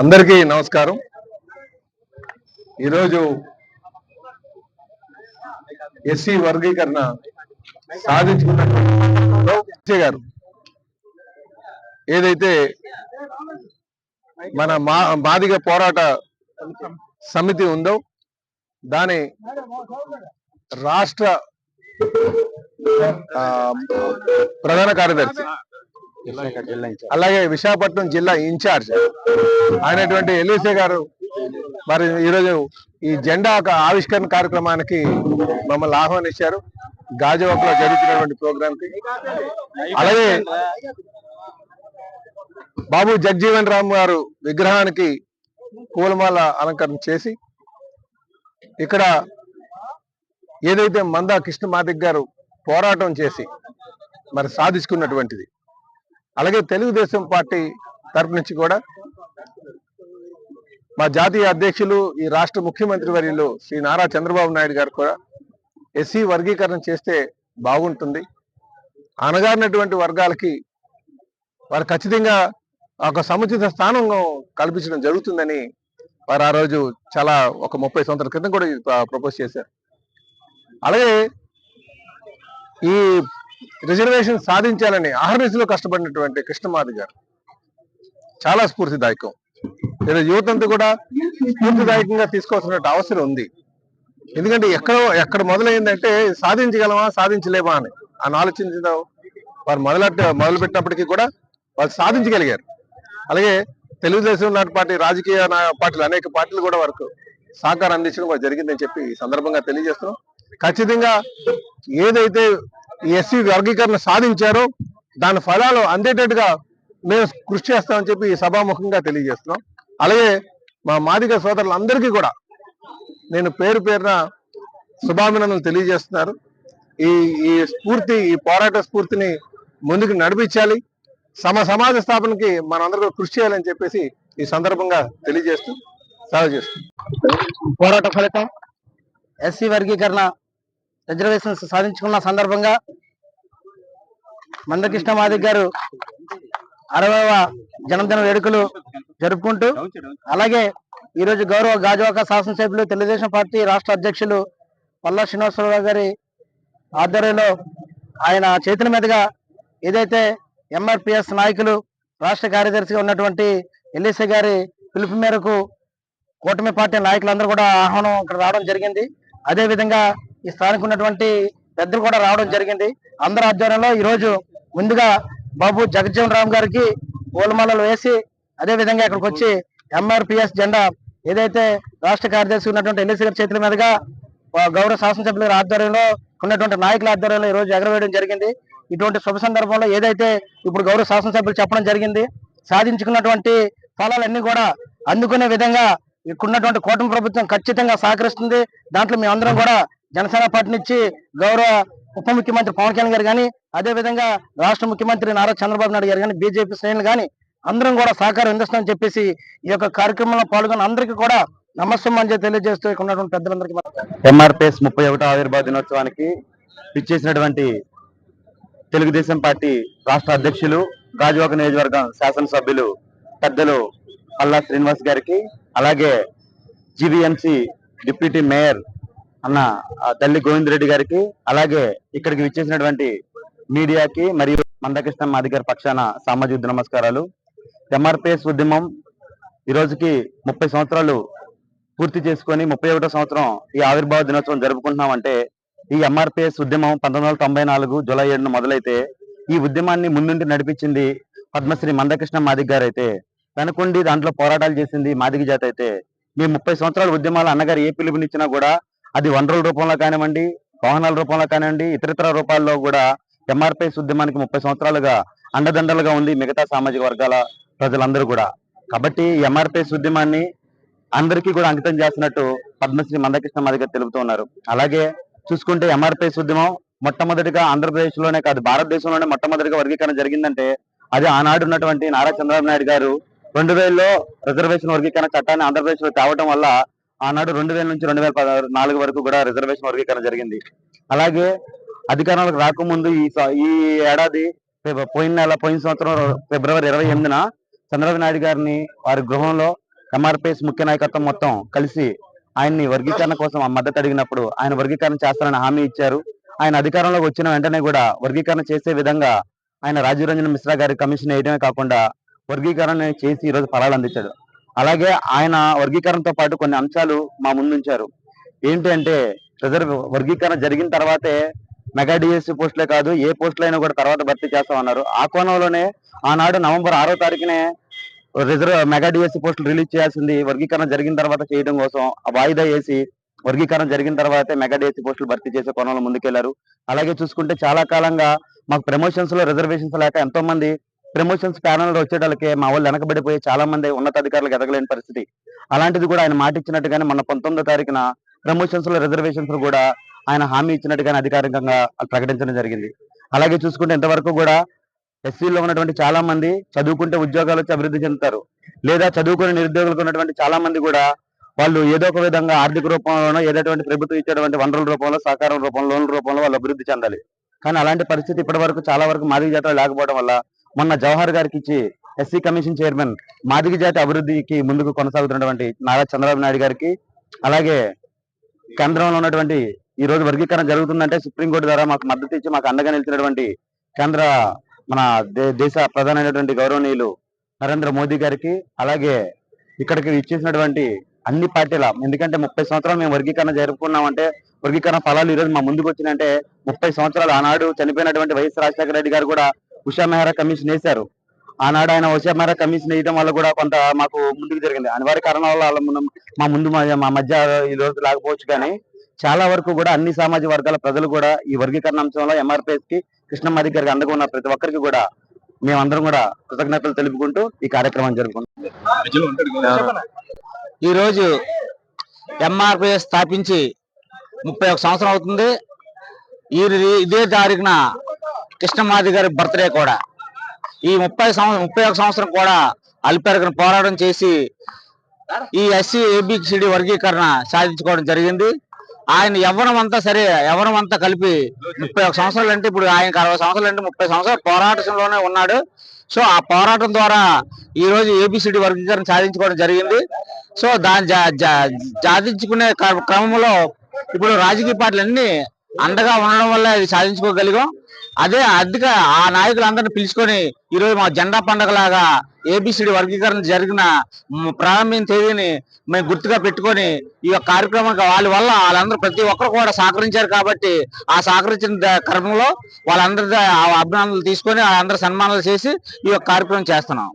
అందరికీ నమస్కారం. ఈరోజు ఎస్సీ వర్గీకరణ సాధించుకున్న గారు ఏదైతే మన మా మాదిగ పోరాట సమితి ఉందో దాని రాష్ట్ర ప్రధాన కార్యదర్శి అలాగే విశాఖపట్నం జిల్లా ఇన్ఛార్జ్. అయినటువంటి ఎల్ఏసీ గారు మరి ఈరోజు ఈ జెండా ఒక ఆవిష్కరణ కార్యక్రమానికి మమ్మల్ని ఆహ్వానించారు. గాజువాకలో జరుగుతున్నటువంటి ప్రోగ్రామ్కి అలాగే బాబు జగ్జీవన్ రామ్ గారు విగ్రహానికి పూలమాల అలంకరణ చేసి ఇక్కడ ఏదైతే మందా కృష్ణ మాదిక్ గారు పోరాటం చేసి మరి సాధించుకున్నటువంటిది. అలాగే తెలుగుదేశం పార్టీ తరపు నుంచి కూడా మా జాతీయ అధ్యక్షులు ఈ రాష్ట్ర ముఖ్యమంత్రి వర్యులు శ్రీ నారా చంద్రబాబు నాయుడు గారు కూడా ఎస్సీ వర్గీకరణ చేస్తే బాగుంటుంది. అనగారినటువంటి వర్గాలకి వారు ఖచ్చితంగా ఒక సముచిత స్థానం కల్పించడం జరుగుతుందని వారు ఆ రోజు చాలా ఒక ముప్పై సంవత్సరాల క్రితం కూడా ప్రపోజ్ చేశారు. అలాగే ఈ రిజర్వేషన్ సాధించాలని ఆహర్నిశలో కష్టపడినటువంటి కృష్ణమాది గారు. చాలా స్ఫూర్తిదాయకం. లేదా యువత అంతా కూడా స్ఫూర్తిదాయకంగా తీసుకోవాల్సిన అవసరం ఉంది. ఎందుకంటే ఎక్కడ ఎక్కడ మొదలైందంటే సాధించగలమా సాధించలేమా అని. అని ఆలోచించిన వారు మొదలెట్ట మొదలుపెట్టినప్పటికీ కూడా వాళ్ళు సాధించగలిగారు. అలాగే తెలుగుదేశం నాటి పార్టీ రాజకీయ పార్టీలు అనేక పార్టీలు కూడా వరకు సహకారం అందించడం కూడా జరిగిందని చెప్పి ఈ సందర్భంగా తెలియజేస్తున్నాం. ఖచ్చితంగా ఏదైతే ఈ ఎస్సీ వర్గీకరణ సాధించారో. దాని ఫలాలు అందేటట్టుగా మేము కృషి చేస్తామని చెప్పి ఈ సభాముఖంగా తెలియజేస్తున్నాం. అలాగే మా మాదిగ సోదరులందరికీ కూడా నేను పేరు పేరున శుభాభినందనలు తెలియజేస్తున్నారు. ఈ ఈ స్ఫూర్తి ఈ పోరాట స్ఫూర్తిని ముందుకు నడిపించాలి. సమ సమాజ స్థాపనకి మనందరూ కృషి చేయాలని చెప్పేసి ఈ సందర్భంగా తెలియజేస్తూ సెలవు చేస్తూ పోరాట ఫలితం ఎస్సీ వర్గీకరణ రిజర్వేషన్స్ సాధించుకున్న సందర్భంగా మందకృష్ణ మాదిక్ గారు అరవైవ జన్మదిన వేడుకలు జరుపుకుంటూ అలాగే ఈరోజు గౌరవ గాజువాక శాసనసభ్యులు తెలుగుదేశం పార్టీ రాష్ట్ర అధ్యక్షులు పల్లా శ్రీనివాసరావు గారి ఆధ్వర్యంలో ఆయన చేతుల మీదుగా ఏదైతే ఎంఆర్పిఎస్ నాయకులు రాష్ట్ర కార్యదర్శిగా ఉన్నటువంటి ఎల్ఏసీ గారి పిలుపు మేరకు కూటమి పార్టీ నాయకులందరూ కూడా ఆహ్వానం ఇక్కడ రావడం జరిగింది. అదేవిధంగా ఈ స్థానిక ఉన్నటువంటి పెద్దలు కూడా రావడం జరిగింది. అందరి ఆధ్వర్యంలో ఈరోజు ముందుగా బాబు జగజ్జీవన్ రామ్ గారికి పూలమాలలు వేసి అదే విధంగా ఇక్కడికి వచ్చి ఎంఆర్పిఎస్ జెండా ఏదైతే రాష్ట్ర కార్యదర్శి ఉన్నటువంటి ఎల్ఎస్ గారి చేతుల మీదుగా గౌరవ శాసనసభ్యుల ఆధ్వర్యంలో ఉన్నటువంటి నాయకుల ఆధ్వర్యంలో ఈ రోజు ఎగరవేయడం జరిగింది. ఇటువంటి శుభ సందర్భంలో ఏదైతే ఇప్పుడు గౌరవ శాసనసభ్యులు చెప్పడం జరిగింది సాధించుకున్నటువంటి ఫలాలన్నీ కూడా అందుకునే విధంగా ఇక్కడున్నటువంటి కూటమి ప్రభుత్వం ఖచ్చితంగా సహకరిస్తుంది. దాంట్లో మేమందరం కూడా జనసేన పార్టీ నుంచి గౌరవ ఉప ముఖ్యమంత్రి పవన్ కళ్యాణ్ గారు కానీ అదే విధంగా రాష్ట్ర ముఖ్యమంత్రి నారా చంద్రబాబు నాయుడు గారు కానీ బీజేపీ శ్రేణులు కానీ అందరం కూడా సహకారం అందిస్తామని చెప్పేసి ఈ యొక్క కార్యక్రమంలో పాల్గొన్న అందరికీ కూడా నమస్తం అని తెలియజేస్తూ ఇక్కడ ఉన్నటువంటి పెద్దలందరికీ ఎంఆర్పిఎస్ ముప్పై ఒకటో ఆవిర్భావ దినోత్సవానికి ఇచ్చేసినటువంటి తెలుగుదేశం పార్టీ రాష్ట్ర అధ్యక్షులు గాజువాక నియోజకవర్గం శాసనసభ్యులు పెద్దలు అల్లా శ్రీనివాస్ గారికి అలాగే జీవీఎంసీ డిప్యూటీ మేయర్ అన్న తల్లి గోవింద్ రెడ్డి గారికి అలాగే ఇక్కడికి విచ్చేసినటువంటి మీడియాకి మరియు మందకృష్ణ మాది గారి పక్షాన సామాజిక నమస్కారాలు. ఎంఆర్పిఎస్ ఉద్యమం ఈ రోజుకి ముప్పై సంవత్సరాలు పూర్తి చేసుకొని ముప్పై ఒకటో సంవత్సరం ఈ ఆవిర్భావ దినోత్సవం జరుపుకుంటున్నామంటే ఈ ఎంఆర్పిఎస్ ఉద్యమం పంతొమ్మిది వందల తొంభై నాలుగు జూలై ఏడున మొదలైతే ఈ ఉద్యమాన్ని ముందుండి నడిపించింది పద్మశ్రీ మందకృష్ణ మాదిగ్ గారు అయితే వెనకుండి దాంట్లో పోరాటాలు చేసింది మాదిగ జాతి అయితే మీ ముప్పై సంవత్సరాల ఉద్యమాలు అన్నగారు ఏ పిలుపునిచ్చినా కూడా అది వనరుల రూపంలో కానివ్వండి వాహనాల రూపంలో కానివ్వండి ఇతరితర రూపాల్లో కూడా ఎంఆర్పిఎస్ ఉద్యమానికి ముప్పై సంవత్సరాలుగా అండదండలుగా ఉంది మిగతా సామాజిక వర్గాల ప్రజలందరూ కూడా. కాబట్టి ఎంఆర్పిఎస్ ఉద్యమాన్ని అందరికీ కూడా అంకితం చేస్తున్నట్టు పద్మశ్రీ మందకృష్ణ మాది తెలుపుతూ ఉన్నారు. అలాగే చూసుకుంటే ఎంఆర్పిఎస్ ఉద్యమం మొట్టమొదటిగా ఆంధ్రప్రదేశ్లోనే కాదు భారతదేశంలోనే మొట్టమొదటిగా వర్గీకరణ జరిగిందంటే అది ఆనాడు ఉన్నటువంటి నారా చంద్రబాబు నాయుడు గారు రెండు వేలలో రిజర్వేషన్ వర్గీకరణ చట్టాన్ని ఆంధ్రప్రదేశ్లో తేవడం వల్ల ఆనాడు రెండు వేల నుంచి రెండు వేల పదహారు నాలుగు వరకు కూడా రిజర్వేషన్ వర్గీకరణ జరిగింది. అలాగే అధికారంలోకి రాకముందు ఈ ఈ ఏడాది పోయిన నెల పోయిన సంవత్సరం ఫిబ్రవరి ఇరవై ఎనిమిదిన చంద్రబాబు నాయుడు గారిని వారి గృహంలో ఎంఆర్పిఎస్ ముఖ్య నాయకత్వం మొత్తం కలిసి ఆయన్ని వర్గీకరణ కోసం ఆ మద్దతు అడిగినప్పుడు ఆయన వర్గీకరణ చేస్తారని హామీ ఇచ్చారు. ఆయన అధికారంలోకి వచ్చిన వెంటనే కూడా వర్గీకరణ చేసే విధంగా ఆయన రాజీవ్ రంజన్ మిశ్రా గారి కమిషన్ వేయడమే కాకుండా వర్గీకరణ చేసి ఈ రోజు ఫలాలు అందించాడు అలాగే ఆయన వర్గీకరణతో పాటు కొన్ని అంశాలు మా ముందుంచారు. ఏంటి అంటే రిజర్వ్ వర్గీకరణ జరిగిన తర్వాతే మెగా డిఎస్సి పోస్టులే కాదు ఏ పోస్టులు అయినా కూడా తర్వాత భర్తీ చేస్తామన్నారు. ఆ కోణంలోనే ఆనాడు నవంబర్ ఆరో తారీఖునే రిజర్వ్ మెగా డిఎస్సి పోస్టులు రిలీజ్ చేయాల్సింది వర్గీకరణ జరిగిన తర్వాత చేయడం కోసం ఆ వాయిదా వేసి వర్గీకరణ జరిగిన తర్వాతే మెగా డిఎస్సి పోస్టులు భర్తీ చేసే కోణంలో ముందుకెళ్ళారు. అలాగే చూసుకుంటే చాలా కాలంగా మాకు ప్రమోషన్స్లో రిజర్వేషన్స్ లేక ఎంతో మంది ప్రమోషన్స్ ప్యానల్లో మా వాళ్ళు వెనకబడిపోయి చాలా మంది ఉన్నతాధికారులకు ఎదగలేని పరిస్థితి. అలాంటిది కూడా ఆయన మాట ఇచ్చినట్టుగానే మన పంతొమ్మిదో తారీఖున ప్రమోషన్స్లో రిజర్వేషన్స్ కూడా ఆయన హామీ ఇచ్చినట్టుగానే అధికారికంగా ప్రకటించడం జరిగింది. అలాగే చూసుకుంటే ఇంతవరకు కూడా ఎస్సీలో ఉన్నటువంటి చాలా మంది చదువుకుంటే ఉద్యోగాలు వచ్చి అభివృద్ధి చెందుతారు. లేదా చదువుకుని నిరుద్యోగులకు ఉన్నటువంటి చాలా మంది కూడా వాళ్ళు ఏదో ఒక విధంగా ఆర్థిక రూపంలోనో ఏదైతే ప్రభుత్వం ఇచ్చేటువంటి వనరుల రూపంలో సహకారం రూపంలో లోన్ల రూపంలో వాళ్ళు అభివృద్ధి చెందాలి. కానీ అలాంటి పరిస్థితి ఇప్పటి వరకు చాలా వరకు మాదిరి జాతర లేకపోవడం వల్ల మొన్న జవహర్ గారికి ఇచ్చి ఎస్సీ కమిషన్ చైర్మన్ మాదిగ జాతి అభివృద్ధికి ముందుకు కొనసాగుతున్నటువంటి నారా చంద్రబాబు నాయుడు గారికి అలాగే కేంద్రంలో ఉన్నటువంటి ఈ రోజు వర్గీకరణ జరుగుతుందంటే సుప్రీంకోర్టు ద్వారా మాకు మద్దతు ఇచ్చి మాకు అండగా నిలిచినటువంటి కేంద్ర మన దేశ ప్రధానమైనటువంటి గౌరవనీయులు నరేంద్ర మోదీ గారికి అలాగే ఇక్కడికి ఇచ్చేసినటువంటి అన్ని పార్టీల ఎందుకంటే ముప్పై సంవత్సరాలు మేము వర్గీకరణ జరుపుకున్నామంటే వర్గీకరణ ఫలాలు ఈ రోజు మా ముందుకు వచ్చినంటే ముప్పై సంవత్సరాలు ఆనాడు చనిపోయినటువంటి వైఎస్ రాజశేఖర రెడ్డి గారు కూడా ఉషా మెహరా కమిషన్ వేశారు ఆనాడు ఆయన ఉషా మెహరా కమిషన్ వేయడం వల్ల కూడా కొంత మాకు ముందుకు జరిగింది. అనివార్య కారణాల వల్ల వాళ్ళ ముందు- మా ముందు మా- మధ్య ఈ రోజు లేకపోవచ్చు కానీ చాలా వరకు కూడా అన్ని సామాజిక వర్గాల ప్రజలు కూడా ఈ వర్గీకరణ అంశంలో ఎంఆర్పిఎస్కి కృష్ణమాది గారికి అందుకున్న ఉన్న ప్రతి ఒక్కరికి కూడా మేమందరం కూడా కృతజ్ఞతలు తెలుపుకుంటూ ఈ కార్యక్రమం జరుపుకుంటాం ఈ రోజు ఎంఆర్పిఎస్ స్థాపించి ముప్పై ఒక సంవత్సరం అవుతుంది. ఈ ఇదే తారీఖున కృష్ణమాది గారి బర్త్డే కూడా. ఈ ముప్పై సంవత్సరం ముప్పై ఒక సంవత్సరం కూడా అల్పెరగన పోరాటం చేసి ఈ ఎస్సీ ఏబిసిడి వర్గీకరణ సాధించుకోవడం జరిగింది. ఆయన యవ్వనం అంతా సరే యవ్వనం అంతా కలిపి ముప్పై ఒక సంవత్సరాలు అంటే ఇప్పుడు ఆయనకు అరవై సంవత్సరాలు అంటే ముప్పై సంవత్సరాలు పోరాటంలోనే ఉన్నాడు. సో ఆ పోరాటం ద్వారా ఈ రోజు ఏబిసిడి వర్గీకరణ సాధించుకోవడం జరిగింది. సో దాన్ని జా- సాధించుకునే క్రమంలో ఇప్పుడు రాజకీయ పార్టీలు అన్ని అండగా ఉండడం వల్ల ఇది సాధించుకోగలిగాం. అదే అందుకే ఆ నాయకులందరిని పిలుచుకొని ఈరోజు మా జెండా పండగలాగా ఏబిసిడి వర్గీకరణ జరిగిన ప్రారంభం తేదీని మేము గుర్తుగా పెట్టుకొని ఈ యొక్క కార్యక్రమం వాళ్ళ వల్ల వాళ్ళందరూ ప్రతి ఒక్కరు కూడా సహకరించారు కాబట్టి ఆ సహకరించిన క్రమంలో వాళ్ళందరి ఆ అభినందనలు తీసుకొని వాళ్ళందరూ సన్మానాలు చేసి ఈ యొక్క కార్యక్రమం చేస్తున్నాం.